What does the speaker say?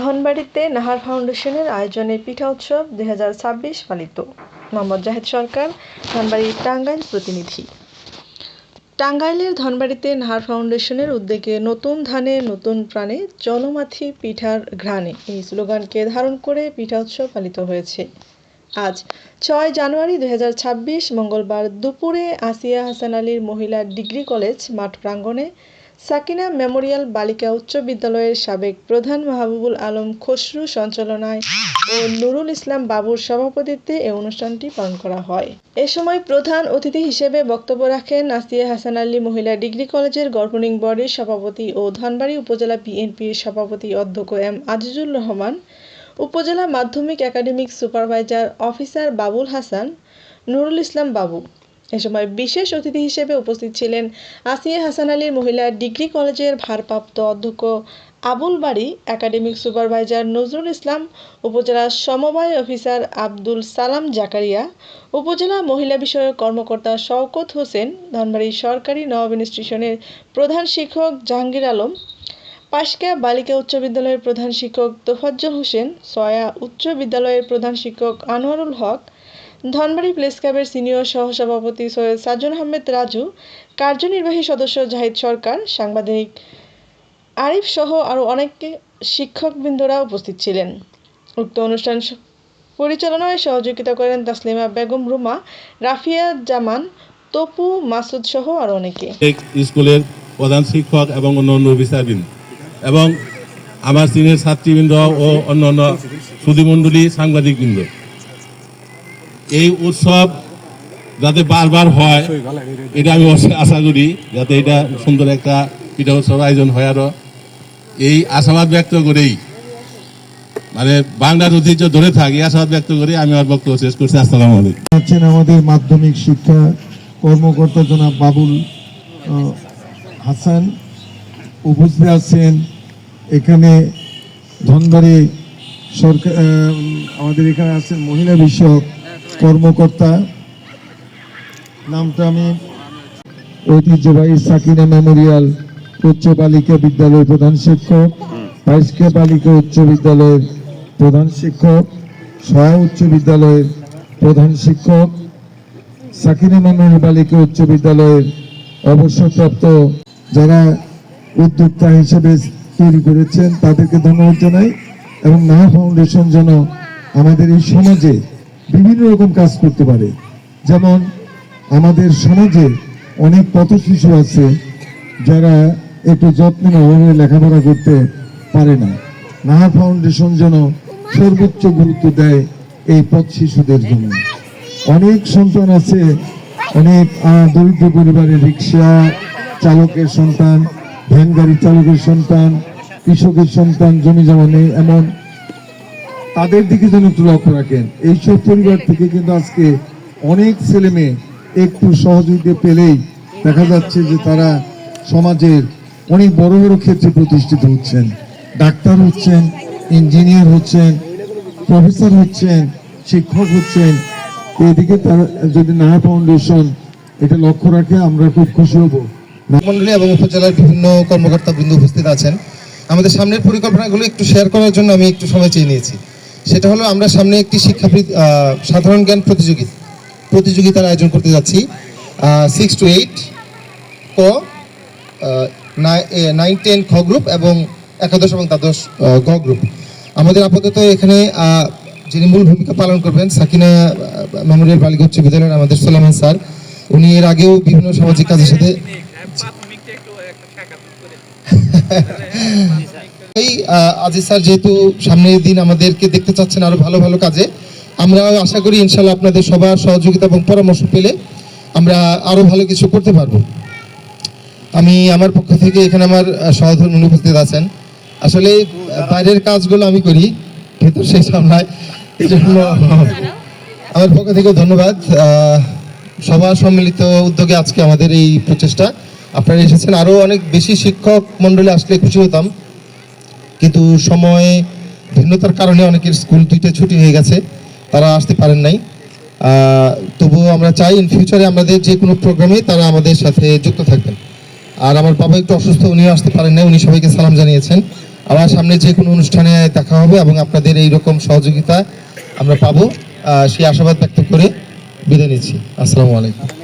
ধনবাড়িতে নাহার ফাউন্ডেশনের আয়োজনে পিঠা উৎসব দুই পালিত। মোহাম্মদ জাহেদ সরকার, ধনবাড়ি টাঙ্গাইল প্রতিনিধি। টাঙ্গাইলের ধনবাড়িতে নাহার ফাউন্ডেশনের উদ্যোগে নতুন ধানে নতুন প্রাণে জনমাথি পিঠার ঘ্রাণে এই স্লোগানকে ধারণ করে পিঠা উৎসব পালিত হয়েছে। আজ ছয় জানুয়ারি দুই হাজার ছাব্বিশ মঙ্গলবার দুপুরে আসিয়া হাসান আলীর মহিলা ডিগ্রি কলেজ মাঠ প্রাঙ্গণে সাকিনা মেমোরিয়াল বালিকা উচ্চ বিদ্যালয়ের সাবেক প্রধান মাহবুবুল আলম খসরু সঞ্চালনায় ও নুরুল ইসলাম বাবুর সভাপতিত্বে এ অনুষ্ঠানটি পালন করা হয়। এ সময় প্রধান অতিথি হিসেবে বক্তব্য রাখেন আসিয়া হাসান আলী মহিলা ডিগ্রি কলেজের গভর্নিং বডির সভাপতি ও ধনবাড়ী উপজেলা বিএনপির সভাপতি অধ্যক্ষ এম আজিজুল রহমান, উপজেলা মাধ্যমিক academic supervisor officer Babul Hasan, Nurul Islam Babu. এ সময় বিশেষ অতিথি হিসেবে উপস্থিত ছিলেন আসিয়া হাসান আলীর মহিলা ডিগ্রি কলেজের ভারপ্রাপ্ত অধ্যক্ষ আবুল বাড়ি একাডেমিক সুপারভাইজার নজরুল ইসলাম, উপজেলা সমবায় অফিসার আব্দুল সালাম জাকারিয়া, উপজেলা মহিলা বিষয়ক কর্মকর্তা শওকত হোসেন, ধনবাড়ি সরকারি নবাবিন স্টেশনের প্রধান শিক্ষক জাহাঙ্গীর আলম পাশকা বালিকা উচ্চ বিদ্যালয়ের প্রধান শিক্ষক তোফাজ্জল হোসেন, সয়া উচ্চ বিদ্যালয়ের প্রধান শিক্ষক আনোয়ারুল হক ধনবাড়ি প্রেস ক্লাবের সিনিয়র সহসভাপতি সৈয়দ সাজ্জন আহমেদ রাজু, কার্যনির্বাহী সদস্য জাহিদ সরকার, সাংবাদিক আরিফ সহ আরও অনেকে শিক্ষকবৃন্দরা উপস্থিত ছিলেন। উক্ত অনুষ্ঠান পরিচালনায় সহযোগিতা করেন তাসলিমা বেগম রুমা, রাফিয়া জামান, তপু মাসুদ সহ আরও অনেকে। স্কুলের প্রধান শিক্ষক এবং অন্যান্য অফিসারবৃন্দ এবং আমার সিনিয়র ছাত্রীবৃন্দ ও অন্যান্য সুধীমণ্ডলী সাংবাদিকবৃন্দ। এই উৎসব যাতে বারবার হয়, এটা আমি আশা করি, যাতে এটা সুন্দর একটা পিঠা উৎসব আয়োজন হয় আরও। এই আশাবাদ ব্যক্ত করেই মানে বাংলার ঐতিহ্য ধরে থাকি আশাবাদ ব্যক্ত করে আমি আমার বক্তব্য শেষ করছি। আসসালামু আলাইকুম। আমাদের মাধ্যমিক শিক্ষা কর্মকর্তা জনাব বাবুল হাসান, উপস্থিত আছেন এখানে ধনবাড়ি সরকার আমাদের এখানে আছেন মহিলা বিষয়ক কর্মকর্তা, নামটা আমি ঐতিহ্যবাহী সাকিনা মেমোরিয়াল উচ্চ বালিকা বিদ্যালয়ের প্রধান শিক্ষক, বাইশকা বালিকা উচ্চ বিদ্যালয়ের প্রধান শিক্ষক, সহায় উচ্চ বিদ্যালয়ের প্রধান শিক্ষক, সাকিনা মেমোরিয়াল বালিকা উচ্চ বিদ্যালয়ের অবসরপ্রাপ্ত যারা উদ্যোক্তা হিসেবে তৈরি করেছেন, তাদেরকে ধন্যবাদ জানাই এবং নাহা ফাউন্ডেশন যেন আমাদের এই সমাজে বিভিন্ন রকম কাজ করতে পারে। যেমন আমাদের সমাজে অনেক পথ শিশু আছে যারা একটু যত্নের অভাবে লেখাপড়া করতে পারে না। নাহা ফাউন্ডেশন যেন সর্বোচ্চ গুরুত্ব দেয় এই পথ শিশুদের জন্য। অনেক সন্তান আছে, অনেক দরিদ্র পরিবারের রিক্সা চালকের সন্তান, ভ্যান গাড়ি চালকের সন্তান, কৃষকের সন্তান, জমি জমা নেই এমন তাদের দিকে যেন একটু লক্ষ্য রাখেন। এইসব পরিবার থেকে কিন্তু আজকে অনেক ছেলে মেয়ে একটু সহযোগিতা পেলেই দেখা যাচ্ছে যে তারা সমাজের অনেক বড় বড় ক্ষেত্রে প্রতিষ্ঠিত হচ্ছেন। ডাক্তার হচ্ছেন ইঞ্জিনিয়ার হচ্ছেন প্রফেসর হচ্ছেন শিক্ষক হচ্ছেন। এদিকে তারা যদি নাহা ফাউন্ডেশন এটা লক্ষ্য রাখে আমরা খুব খুশি হব। মন্ডলী এবং উপজেলার বিভিন্ন কর্মকর্তা বৃন্দ উপস্থিত আছেন। আমাদের সামনের পরিকল্পনাগুলো একটু শেয়ার করার জন্য আমি একটু সময় চেয়ে নিয়েছি। সেটা হলো আমরা সামনে একটি শিক্ষা সাধারণ জ্ঞান প্রতিযোগিতা প্রতিযোগিতার আয়োজন করতে যাচ্ছি। সিক্স টু এইট ক নাইন টেন খ গ্রুপ এবং একাদশ এবং দ্বাদশ গ গ্রুপ আমাদের আপাতত এখানে যিনি মূল ভূমিকা পালন করবেন সাকিনা মেমোরিয়াল বালিকা উচ্চ বিদ্যালয়ের আমাদের সোলামান স্যার। উনি এর আগেও বিভিন্ন সামাজিক কাজের সাথে এই আজিজ স্যার যেহেতু সামনের দিন আমাদেরকে দেখতে চাচ্ছেন আরও ভালো ভালো কাজে আমরা আশা করি ইনশাল্লাহ আপনাদের সবার সহযোগিতা এবং পরামর্শ পেলে আমরা আরও ভালো কিছু করতে পারব। আমি আমার পক্ষ থেকে এখানে আমার আহ, সহধর্মিনী উপস্থিত আছেন। আসলে বাইরের কাজগুলো আমি করি ভেতর সেই সামলায় এই জন্য আমার পক্ষ থেকে ধন্যবাদ। সবার সম্মিলিত উদ্যোগে আজকে আমাদের এই প্রচেষ্টা। আপনারা এসেছেন আরও অনেক বেশি শিক্ষক মন্ডলী আসলে খুশি হতাম। কিন্তু সময় ভিন্নতার কারণে অনেকের স্কুল দুইটা ছুটি হয়ে গেছে, তারা আসতে পারেন নাই। তবুও আমরা চাই ইন ফিউচারে আমাদের যে কোনো প্রোগ্রামে তারা আমাদের সাথে যুক্ত থাকবেন। আর আমার বাবা একটু অসুস্থ, উনিও আসতে পারেন নাই, উনি সবাইকে সালাম জানিয়েছেন। আবার সামনে যে কোনো অনুষ্ঠানে দেখা হবে এবং আপনাদের এই রকম সহযোগিতা আমরা পাবো। সেই আশাবাদ ব্যক্ত করে বিদায় নিচ্ছি। আসসালামু আলাইকুম।